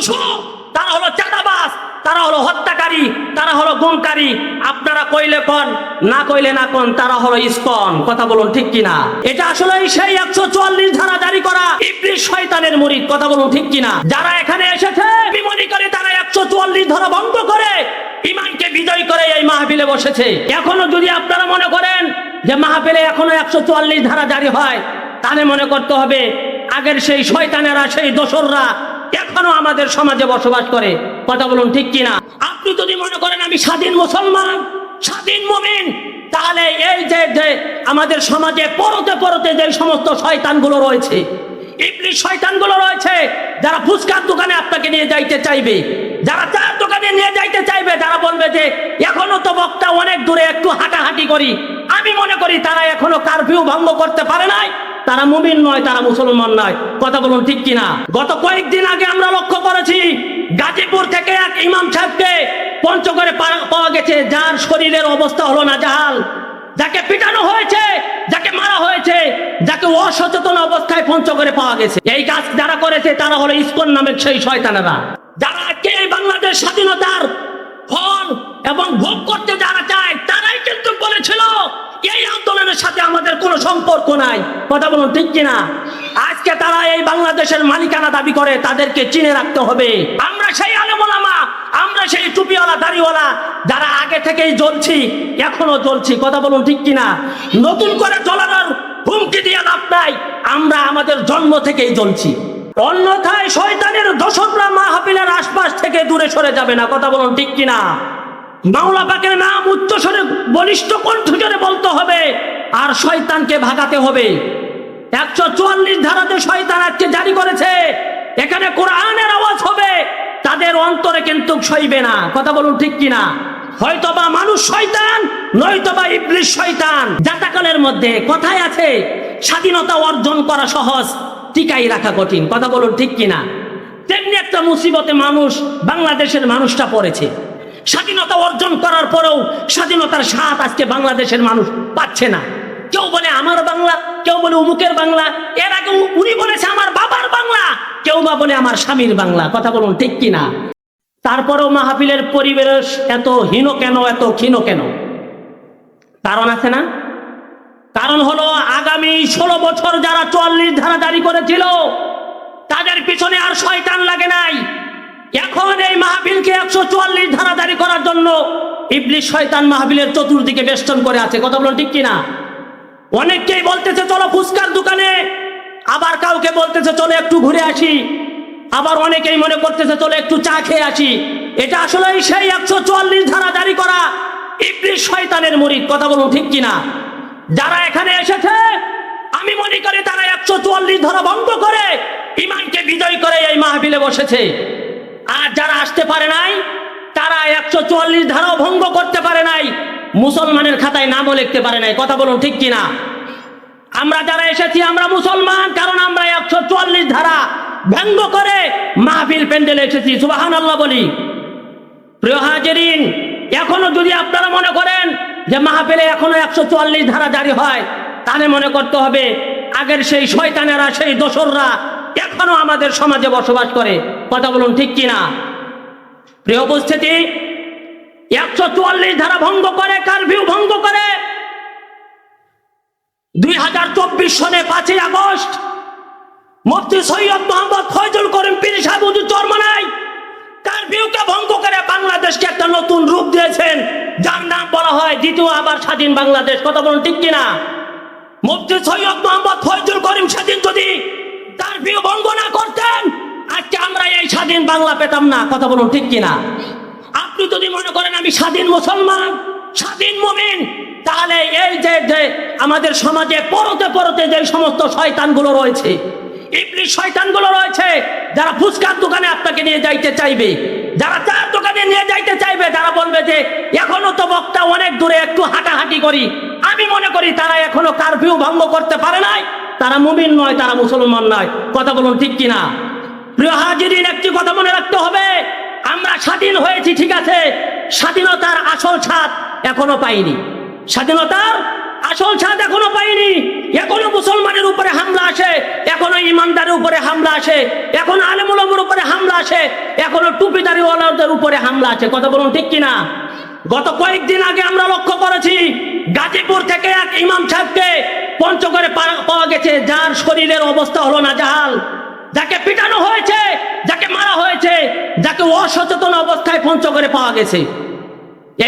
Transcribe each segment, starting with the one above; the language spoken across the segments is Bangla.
দুশো তারা হলো চাঁদাবাস তারা হলো হত্যাকারী, তারা হলো গুমকারী। আপনারা কইলে কন, না কইলে না কন, তারা হলো ইস্কন। কথা বলুন ঠিক কিনা? এটা আসলে সেই একশো চুয়াল্লিশ ধারা জারি করা ইবলিশ শয়তানের মুরিদ। কথা বলুন ঠিক কিনা? যারা এখানে এসেছে আমি মনে করি তারা একশো চুয়াল্লিশ ধারা ভঙ্গ করে ইমানকে বিজয় করে এই মাহফিলে বসেছে। এখনও যদি আপনারা মনে করেন যে মাহফিলে এখনও একশো চুয়াল্লিশ ধারা জারি হয়, তাহলে মনে করতে হবে আগের সেই শয়তানেরা, সেই দোসররা এখনও আমাদের সমাজে বসবাস করে। কথা বলুন ঠিক কিনা? আপনি যদি মনে করেন আমি স্বাধীন মুসলমান, স্বাধীন মমিন, তাহলে এই যে যে আমাদের সমাজে পরতে পরতে যে সমস্ত শয়তানগুলো রয়েছে ইবলিশ শয়তানগুলো রয়েছে, যারা ফুচকার দোকানে আপনাকে নিয়ে যাইতে চাইবে, যারা চার দোকানে নিয়ে যাইতে চাইবে যারা বলবে যে, এখনও তো বক্তা অনেক দূরে একটু হাঁটাহাঁটি করি। করি তারা এখনও কারফিউ ভঙ্গ করতে পারে নাই। তারা মুমিন নয়, তারা মুসলমান নয়। কথা বলুন ঠিক কিনা? গত কয়েকদিন আগে আমরা লক্ষ্য করেছি, গাজীপুর থেকে এক ইমাম সাহেবকে পঞ্চগড়ে পাওয়া গেছে, যার শরীরের অবস্থা হলো না জাহাল যাকে পিটানো হয়েছে, যাকে মারা হয়েছে, যাকে অসচেতন অবস্থায় পঞ্চগড়ে পাওয়া গেছে। এই কাজ যারা করেছে, তারা হলো ইস্কন নামের সেই শয়তানেরা। যারা আজকে এই বাংলাদেশ স্বাধীনতার নাই, কথা বলুন ঠিক কিনা? আজকে তারা এই বাংলাদেশের মালিকানা দাবি করে, তাদেরকে চিনে রাখতে হবে। আমরা সেই আলেমোলামা, আমরা সেই টুপিওয়ালা, দাড়িওয়ালা যারা আগে থেকেই জ্বলছি, এখনও জ্বলছি, কথা বলুন ঠিক কিনা? নতুন করে জ্বলানোর হুমকি দিয়ে লাভ নাই, আমরা আমাদের জন্ম থেকেই জ্বলছি। অন্যথায় শয়তানের দশকরা মা মাহফিলের আশপাশ থেকে দূরে সরে যাবে না, কথা বলুন ঠিক কিনা? মাওলা পাকের নাম উচ্চস্বরে, বলিষ্ঠ কণ্ঠজোরে বলতে হবে আর শয়তানকে ভাগাতে হবে। একশো চুয়াল্লিশ ধারাতে শয়তান আজকে জারি করেছে। এখানে কোরআনের আওয়াজ হবে। তাদের অন্তরে কিন্তু সইবে না। কথা বলুন ঠিক কিনা? হয়তোবা মানুষ শয়তান, নয়তোবা ইবলিশ শয়তান। জাতাকালের মধ্যে কথায় আছে, স্বাধীনতা অর্জন করা সহজ, টিকাই রাখা কঠিন। কথা বলুন ঠিক কিনা? তেমনি একটা মুসিবতে মানুষ, বাংলাদেশের মানুষটা পড়েছে। স্বাধীনতা অর্জন করার পরেও স্বাধীনতার স্বাদ আজকে বাংলাদেশের মানুষ পাচ্ছে না। কেউ বলে আমার বাংলা, কেউ বলে উমুকের বাংলা, এর আগে উনি বলেছে আমার বাবার বাংলা, কেউ বা বলে আমার স্বামীর বাংলা, কথা বলুন ঠিক কিনা তারপরেও মাহফিলের পরিবেশ এত হীন কেন, এত ক্ষীণ কেন? কারণ আছে না? কারণ হলো আগামী ষোলো বছর যারা চুয়াল্লিশ ধারা জারি করেছিল, তাদের পিছনে আর শয়তান লাগে নাই। এখন এই মাহফিলকে একশো চুয়াল্লিশ ধারা জারি করার জন্য ইবলিশ শয়তান মাহফিলের চতুর্দিকে বেষ্টন করে আছে, কথা বলুন ঠিক কিনা অনেককেই বলতেছে, চলো ফুচকার দোকানে। আবার কাউকে বলতেছে, চলো একটু ঘুরে আসি। আবার অনেকেই মনে করতেছে, চলো একটু চা খেয়ে আসি। এটা আসলে সেই একশো চুয়াল্লিশ ধারা জারি করা ইবলিশ শয়তানের মুরিদ, কথা বলুন ঠিক কিনা? যারা এখানে এসেছে, আমি মনে করি তারা একশো চুয়াল্লিশ ধারা ভঙ্গ করে ইমানকে বিজয় করে এই মাহফিলে বসেছে। আর যারা আসতে পারে নাই, তারা একশো চুয়াল্লিশ ধারাও ভঙ্গ করতে পারে নাই। মুসলমানের খাতায় নামও লিখতে পারে নাই, কথা বলুন ঠিক কিনা? আমরা যারা এসেছি, আমরা মুসলমান, কারণ আমরা একশো চুয়াল্লিশ ধারা ব্যঙ্গ করে মাহফিল প্যান্ডেলে এসেছি সুবাহান আল্লাহ বলি। প্রিয় হাজেরিন, এখনও যদি আপনারা মনে করেন যে মাহফিলে এখনও একশো চুয়াল্লিশ ধারা জারি হয়, তাহলে মনে করতে হবে, আগের সেই শয়তানেরা, সেই দোসররা এখনও আমাদের সমাজে বসবাস করে, কথা বলুন ঠিক কিনা? প্রিয় উপস্থিতি একশো চুয়াল্লিশ ধারা ভঙ্গ করে কারফিউ ভঙ্গ করে। দুই হাজার চব্বিশ সনে পাঁচই আগস্ট, মুফতি সৈয়দ মোহাম্মদ ফয়জুল করিম পীর সাহেব হুজুর চরমনাই কারফিউকে ভঙ্গ করে বাংলাদেশকে একটা নতুন রূপ দিয়েছেন, যার নাম বলা হয় দ্বিতীয় আবার স্বাধীন বাংলাদেশ। কথা বলুন ঠিক কিনা? মুফতি সৈয়দ মোহাম্মদ ফয়জুল করিম সেদিন যদি কারফিউ ভঙ্গ না করতেন, আজকে আমরা এই স্বাধীন বাংলা পেতাম না। কথা বলুন ঠিক কিনা? আপনি যদি মনে করেন আমি স্বাধীন মুসলমান, স্বাধীন মুমিন, তাহলে এই যে যে আমাদের সমাজে পরতে পরতে যে সমস্ত শয়তানগুলো রয়েছে ইবলিশ শয়তানগুলো রয়েছে, যারা ফুচকার দোকানে আপনাকে নিয়ে যাইতে চাইবে, যারা চার দোকানে নিয়ে যাইতে চাইবে যারা বলবে যে, এখনও তো বক্তা অনেক দূরে একটু হাঁটাহাঁটি করি। আমি মনে করি তারা এখনও কারফিউ ভঙ্গ করতে পারে নাই। তারা মুমিন নয়, তারা মুসলমান নয়। কথা বলুন ঠিক কিনা? প্রিয় হাজিরিন, একটি কথা মনে রাখতে হবে। আমরা স্বাধীন হয়েছি, ঠিক আছে? স্বাধীনতার আসল ছাদ এখনও পাইনি। স্বাধীনতার আসল ছাদ এখনও পাইনি। এখনও মুসলমানের উপরে হামলা আসে, এখনও ইমানদারের উপরে হামলা আসে, এখনও আলেমুলমের উপরে হামলা আসে, এখনও দাড়িওয়ালাদের উপরে হামলা আছে কথা বলুন ঠিক কিনা? গত কয়েকদিন আগে আমরা লক্ষ্য করেছি, গাজীপুর থেকে এক ইমাম সাহেবকে পঞ্চগড়ে পাওয়া গেছে, যার শরীরের অবস্থা হলো না জাহাল যাকে পিটানো হয়েছে, যাকে মারা হয়েছে, যাকে অসচেতন অবস্থায় পঞ্চগড়ে পাওয়া গেছে।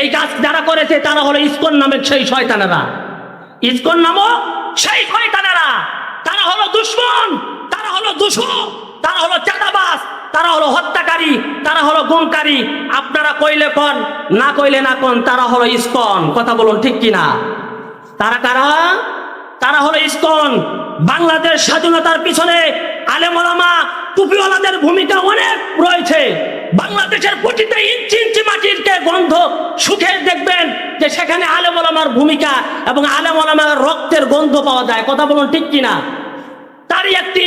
এই কাজ যারা করেছে, তারা হলো ইস্কন নামের সেই শয়তানেরা। ইস্কন নামক সেই শয়তানেরা। তারা হলো দুশ্মন, তারা হলো দুশো, তারা হলো চাঁদাবাস তারা হলো হত্যাকারী, তারা হলো গুমকারী। আপনারা কইলে কন, না কইলে না কন, তারা হলো ইস্কন। কথা বলুন ঠিক কিনা? তারা কারা? তারা হলো ইস্কন। বাংলাদেশ স্বাধীনতার পিছনে আলেমলামা টুপিওয়ালাদের ভূমিকা অনেক রয়েছে। বাংলাদেশের প্রতিটা ইঞ্চি ইঞ্চি মাটির কে গন্ধ সুখে দেখবেন যে সেখানে আলেমলামার ভূমিকা এবং আলেমলামার রক্তের গন্ধ পাওয়া যায়। কথা বলুন ঠিক কিনা? তারই একটি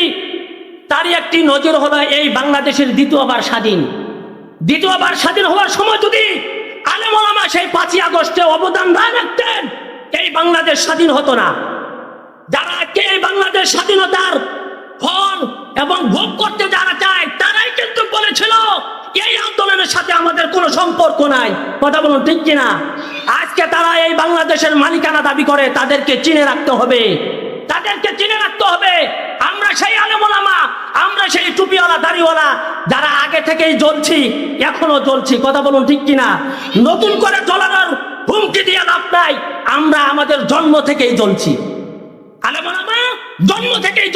তারই একটি নজর হলো এই বাংলাদেশের দ্বিতীয়বার স্বাধীন। দ্বিতীয়বার স্বাধীন হওয়ার সময় যদি আলেমলামা সেই পাঁচই আগস্টে অবদান না রাখতেন, এই বাংলাদেশ স্বাধীন হতো না। যারা এই বাংলাদেশ স্বাধীনতার ফল এবং ভোগ করতে যারা চায়, তারাই কিন্তু বলেছিল, এই আন্দোলনের সাথে আমাদের কোনো সম্পর্ক নাই। কথা বলুন ঠিক কিনা? আজকে তারা এই বাংলাদেশের মালিকানা দাবি করে, তাদেরকে চিনে রাখতে হবে। তাদেরকে চিনে রাখতে হবে। আমরা সেই আলেমোলামা, আমরা সেই টুপিওয়ালা, দাড়িওয়ালা যারা আগে থেকেই জ্বলছি, এখনও জ্বলছি। কথা বলুন ঠিক কিনা? নতুন করে জ্বলানোর হুমকি দিয়ে লাভ নাই। আমরা আমাদের জন্ম থেকেই জ্বলছি। থেকেই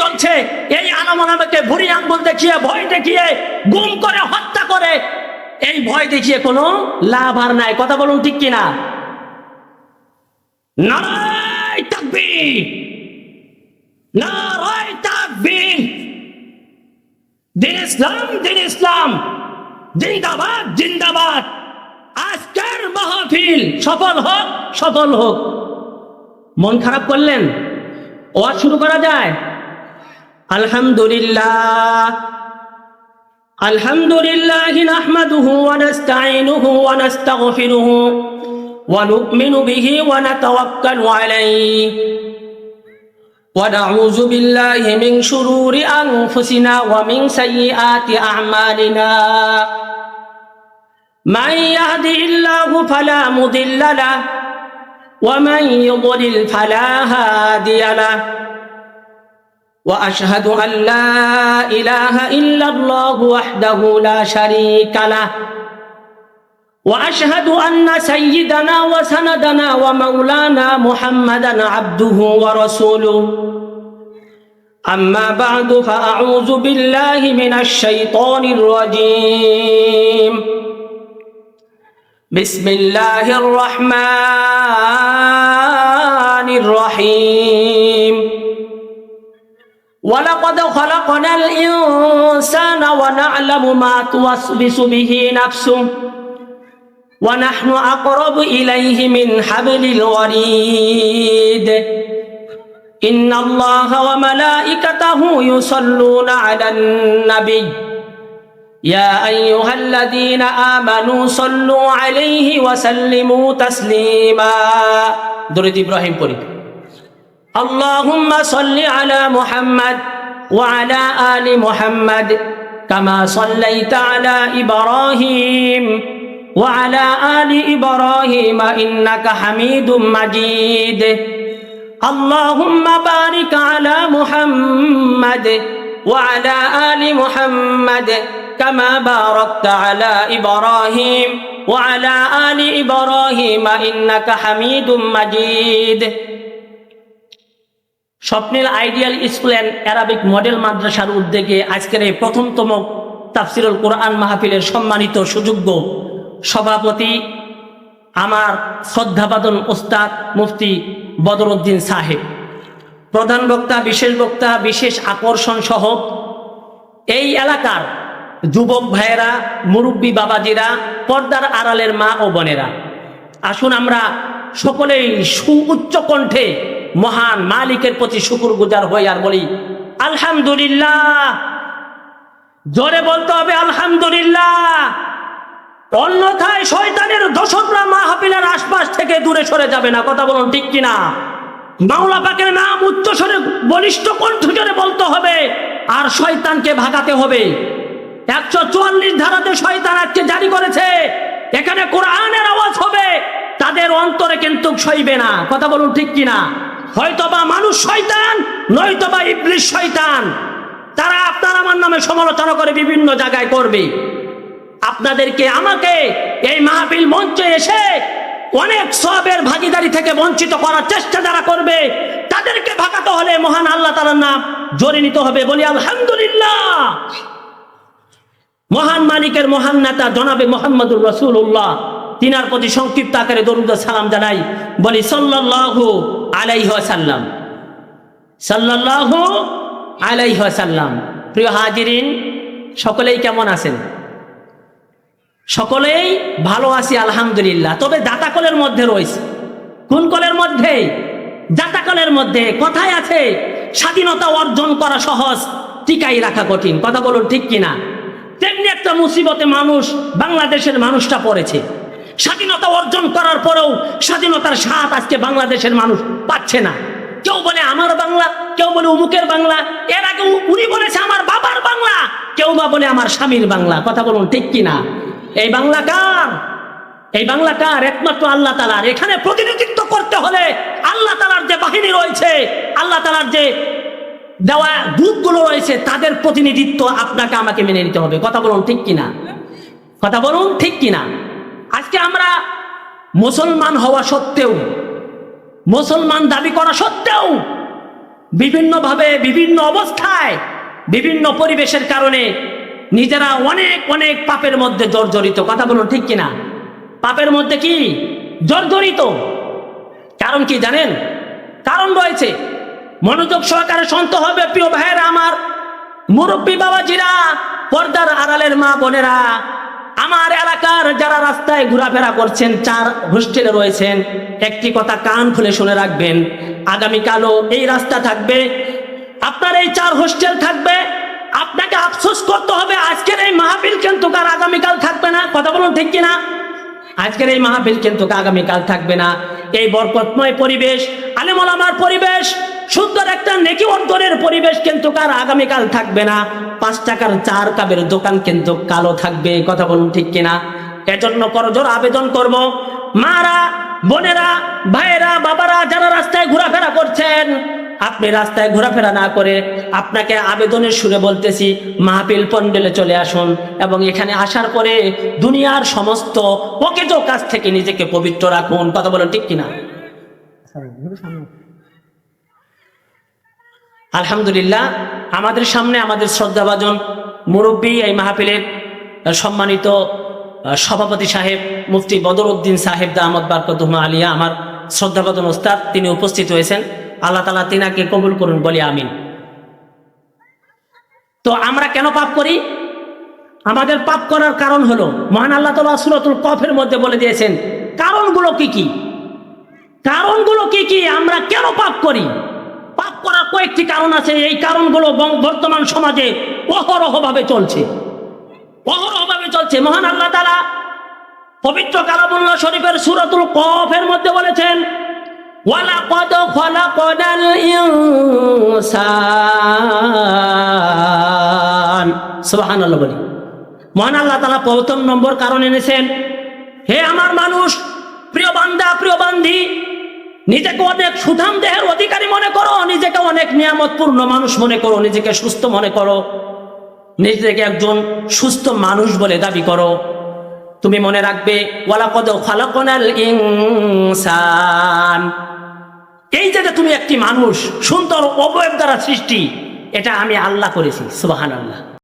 এই আঙ্গুল দেখিয়ে, ভয় দেখিয়ে, গুম করে, হত্যা করে। এই ভয় দেখিয়ে কোনো লাভ আর নাই। কথা বলুন ঠিক কিনা? জিন্দাবাদ জিন্দাবাদ। আজকের মাহফিল সফল হোক সফল হোক। মন খারাপ করলেন? ওয়াজ শুরু করা যায়? আলহামদুলিল্লাহ। আলহামদুলিল্লাহ নাহমাদুহু ওয়া নাস্তাইনুহু ওয়া নাস্তাগফিরুহু ওয়া নু'মিনু বিহি ওয়া নাতাওয়াক্কালু আলাইহি। ওয়া নাউযু বিল্লাহি মিন শুরুরি আনফুসিনা ওয়া মিন সাইয়্যাতি আমালিনা। মান ইয়াহদিহিল্লাহু ফালা মুদিল্লা ومن يضلل فلا هادي له واشهد ان لا اله الا الله وحده لا شريك له واشهد ان سيدنا وسندنا ومولانا محمدا عبده ورسوله اما بعد فاعوذ بالله من الشيطان الرجيم بسم الله الرحمن الرحيم. ولقد خلقنا الإنسان ونعلم ما توسوس به نفسه ونحن أقرب إليه من حبل الوريد. إن الله وملائكته يصلون على النبي. يا أيها الذين آمنوا صلوا عليه وسلموا تسليما. درد إبراهيم قري اللهم صل على محمد وعلى آل محمد كما صليت على إبراهيم وعلى آل إبراهيم إنك حميد مجيد. اللهم بارك على محمد وعلى آل محمد كما باركت على إبراهيم وعلى آل إبراهيم إنك حميد مجيد স্বপ্নের ideal school and Arabic model মাদ্রাসার উদ্যোগে আজকের এই প্রথমতম তাফসিরুল কোরআন মাহফিলের সম্মানিত সুযোগ্য সভাপতি আমার শ্রদ্ধাবাদন ওস্তাদ মুফতি বদরুদ্দিন সাহেব প্রধান বক্তা বিশেষ বক্তা বিশেষ আকর্ষণ সহ এই এলাকার যুবক ভাইয়েরা, মুরব্বী বাবাজিরা, পর্দার আড়ালের মা ও বোনেরা, আসুন আমরা সকলেই সুউচ্চ কণ্ঠে মহান মালিকের প্রতি শুকুর গুজার হই আর বলি, আলহামদুলিল্লাহ। জোরে বলতে হবে আলহামদুলিল্লাহ। অন্যথায় শয়তানের দশকরা মাহফিলের আশপাশ থেকে দূরে সরে যাবে না, কথা বলুন ঠিক কিনা? মাওলা পাকের নাম উচ্চস্বরে বলিষ্ঠ কণ্ঠস্বরে বলতে হবে, আর শয়তানকে ভাগাতে হবে। একশো চুয়াল্লিশ ধারাতে শয়তান আজকে জারি করেছে। এখানে কোরআনের আওয়াজ হবে। তাদের অন্তরে কিন্তু সইবে না। কথা বলুন ঠিক কিনা? হয়তোবা মানুষ শয়তান, নয়তোবা ইবলিশ শয়তান। তারা আপনার আমার নামে সমালোচনা করে বিভিন্ন জায়গায় করবে। আপনাদেরকে, আমাকে এই মাহফিল মঞ্চে এসে অনেক সবের ভাগিদারি থেকে বঞ্চিত করার চেষ্টা যারা করবে, তাদেরকে ভাগাতে হলে মহান আল্লাহ তালার নাম জোরে নিতে হবে। বলি, আলহামদুলিল্লাহ। মহান মালিকের মহান নেতা জনাবে মোহাম্মদুর রসুল্লাহ তিনার প্রতি সংক্ষিপ্ত আকারে দরুদ সালাম জানাই। বলি, সাল্লাল্লাহু আলাইহি সাল্লাম সাল্লাল্লাহু আলাইহি সাল্লাম প্রিয় হাজিরিন, সকলেই কেমন আছেন? সকলেই ভালো আছি, আলহামদুলিল্লাহ। তবে দাতাকলের মধ্যে রয়েছে। কোন কলের মধ্যে? জাতাকলের মধ্যে। কথায় আছে, স্বাধীনতা অর্জন করা সহজ, টিকাই রাখা কঠিন। কথা বলুন ঠিক কিনা? একটা মুসিবতে মানুষ বাংলাদেশের মানুষটা পড়েছে। স্বাধীনতা অর্জন করার পরেও স্বাধীনতার স্বাদ আজকে বাংলাদেশের মানুষ পাচ্ছে না। কেউ বলে আমার বাংলা, কেউ বলে উমুকের বাংলা, এর আগে উনি বলেছে আমার বাবার বাংলা, কেউ বা বলে আমার স্বামীর বাংলা, কথা বলুন ঠিক কিনা? এই বাংলা কার? এই বাংলা কার? একমাত্র আল্লাহ তালার এখানে প্রতিনিধিত্ব করতে হলে আল্লাহ তালার যে বাহিনী রয়েছে, আল্লাহ তালার যে দেওয়া দূতগুলো রয়েছে, তাদের প্রতিনিধিত্ব আপনাকে আমাকে মেনে নিতে হবে। কথা বলুন ঠিক কিনা? কথা বলুন ঠিক কিনা? আজকে আমরা মুসলমান হওয়া সত্ত্বেও, মুসলমান দাবি করা সত্ত্বেও, বিভিন্নভাবে, বিভিন্ন অবস্থায়, বিভিন্ন পরিবেশের কারণে নিজেরা অনেক অনেক পাপের মধ্যে জর্জরিত। কথা বলুন ঠিক কিনা? পাপের মধ্যে কি? জর্জরিত। কারণ কি জানেন? কারণ রয়েছে মনোযোগ সহকারে শান্ত হবে, প্রিয় ভাইয়েরা আমার। মুরব্বী বাবাজিরা, পর্দার আড়ালের মা বোনেরা, আমার এলাকার যারা রাস্তায় ঘোরাফেরা করছেন, চার হোস্টেলে রয়েছেন, একটি কথা কান খুলে শুনে রাখবেন, আগামীকালও এই রাস্তা থাকবে। আপনার এই চার হোস্টেল থাকবে, আপনাকে আফসোস করতে হবে, আজকের এই মাহফিল কিন্তু আর আগামীকাল থাকবে না, কথা বলুন ঠিক কিনা? আজকের এই মাহফিল কিন্তু আগামীকাল থাকবে না। এই বরকতময় পরিবেশ আলেমলামার পরিবেশ সুন্দর একটা নেকি অন্তরের পরিবেশ কিন্তু কার আগামীকাল থাকবে না? পাঁচ টাকার চার কাপের দোকান কিন্তু কালো থাকবে কথা বলুন ঠিক কিনা? এজন্য করজোর আবেদন করব। মারা, বোনেরা, ভাইয়েরা, বাবারা যারা রাস্তায় ঘোরাফেরা করছেন, আপনি রাস্তায় ঘোরাফেরা না করে আপনাকে আবেদনের সুরে বলতেছি, মাহফিল পন্ডেলে চলে আসুন এবং এখানে আসার পরে দুনিয়ার সমস্ত পকেট কাছ থেকে নিজেকে পবিত্র রাখুন। কথা বলেন ঠিক কিনা? আলহামদুলিল্লাহ আমাদের সামনে আমাদের শ্রদ্ধাভাজন মুরব্বী এই মাহফিলের আহ, সম্মানিত সভাপতি সাহেব মুফতি বদরউদ্দিন সাহেব দাহমদ বারকতুমা আলিয়া আমার শ্রদ্ধাভাজন ওস্তাদ তিনি উপস্থিত হয়েছেন। আল্লাহ তালা তিনাকে কবুল করুন বলি আমিন। তো আমরা কেন পাপ করি? আমাদের পাপ করার কারণ হলো মহান আল্লাহ তালা সুরতুল কফের মধ্যে বলে দিয়েছেন কারণগুলো কি কি? কারণগুলো কি কি? আমরা কেন পাপ করি? পাপ করার কয়েকটি কারণ আছে। এই কারণগুলো বর্তমান সমাজে অহরহভাবে চলছে। অহরহভাবে চলছে। মহান আল্লাহ তালা পবিত্র কালামুল্লাহ শরীফের সুরতুল কফের মধ্যে বলেছেন মহান আল্লাহ তাআলা প্রথম নম্বর কারণ এনেছেন, হে আমার মানুষ, প্রিয় বান্দা, প্রিয় বান্ধি নিজেকে অনেক সুধাম দেহের অধিকারী মনে করো, নিজেকে অনেক নিয়ামতপূর্ণ মানুষ মনে করো, নিজেকে সুস্থ মনে করো। নিজেকে একজন সুস্থ মানুষ বলে দাবি করো। তুমি মনে রাখবে এই যে তুমি একটি মানুষ, সুন্দর অবয়ব দ্বারা সৃষ্টি, এটা আমি আল্লাহ করেছি সুবাহান আল্লাহ